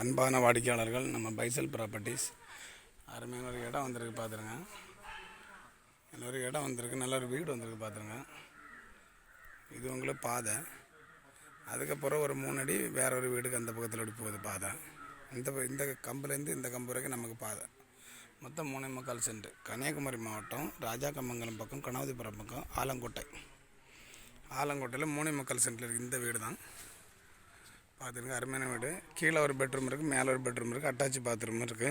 அன்பான வாடிக்கையாளர்கள் நம்ம பைசல் ப்ராப்பர்ட்டிஸ். அருமையான ஒரு இடம் வந்திருக்கு பார்த்துருங்க நல்ல ஒரு இடம் வந்திருக்கு நல்ல ஒரு வீடு வந்திருக்கு பார்த்துருங்க இது உங்களுக்கு பாதை. அதுக்கப்புறம் ஒரு மூணு அடி வேற ஒரு வீடுக்கு அந்த பக்கத்தில் அப்படி போகுது பாதை. இந்த இந்த கம்புலேருந்து இந்த கம்பு வரைக்கும் நமக்கு பாதை. மொத்தம் மூணே முக்கால் சென்ட். கன்னியாகுமரி மாவட்டம் ராஜாக்கமங்கலம் பக்கம் கணவதிபுரம் பக்கம் ஆலங்கோட்டை. ஆலங்கோட்டையில் மூணே முக்கால் சென்ட்டில் இருக்குது இந்த வீடு தான் பார்த்துருங்க அருமையான வீடு. கீழே ஒரு பெட்ரூம் இருக்குது மேலே ஒரு பெட்ரூம் இருக்குது அட்டாச் பாத்ரூம் இருக்குது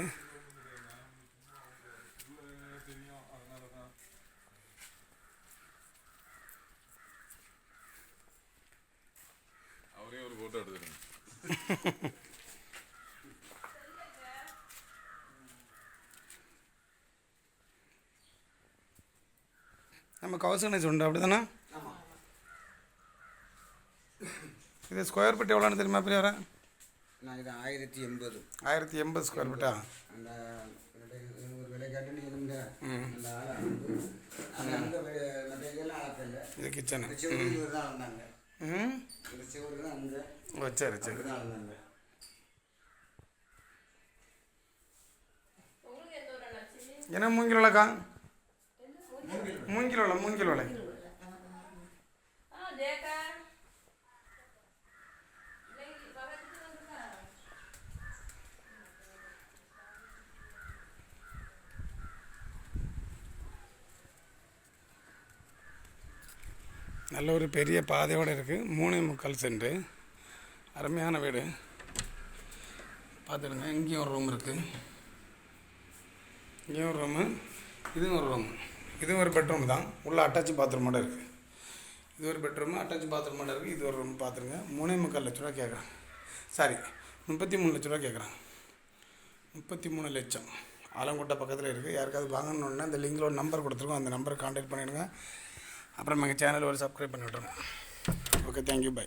அவரையும் ஒரு ஃபோட்டோ எடுத்துருங்க நம்ம கவசனேஜ் உண்டு அப்படி தானே இது ஸ்கொயர் ஃபீட் எவ்வளோன்னு தெரியுமா பெரியவரா? நான் இது ஆயிரத்தி எண்பது. ஆயிரத்தி எண்பது ஸ்கொயர் ஃபீட்டா அந்த ஒரு விலை காட்டி நீ இருந்த அந்த இது கிச்சனு ம். ஓ சரி சரி. என்ன மூங்கில் விளக்கா மூங்கில் விளை மூங்கில் விளை நல்ல ஒரு பெரிய பாதையோடு இருக்குது மூணே முக்கால் சென்று அருமையான வீடு. பார்த்துடுங்க இங்கேயும் ஒரு ரூம் இருக்குது இங்கேயும் ஒரு ரூமு இதுவும் ஒரு ரூம் இதுவும் ஒரு பெட்ரூம் தான். உள்ளே அட்டாச் பாத்ரூமோட இருக்குது இது ஒரு பெட்ரூமு அட்டாச் பாத்ரூமோட இருக்குது இது ஒரு ரூம் பார்த்துருங்க மூணே முக்கால் லட்ச ரூபா கேட்குறாங்க சாரி முப்பத்தி மூணு லட்ச ரூபா கேட்குறாங்க முப்பத்தி மூணு லட்சம். ஆலங்கோட்டை பக்கத்தில் இருக்குது யாருக்காவது வாங்கணுன்னா இந்த லிங்கில் ஒரு நம்பர் கொடுத்துருக்கோம் அந்த நம்பரை காண்டாக்ட் பண்ணிவிடுங்க அப்புறம் எங்கள் சேனல் ஒரு சப்ஸ்கிரைப் பண்ணி விட்ருங்க ஓகே தேங்க்யூ பை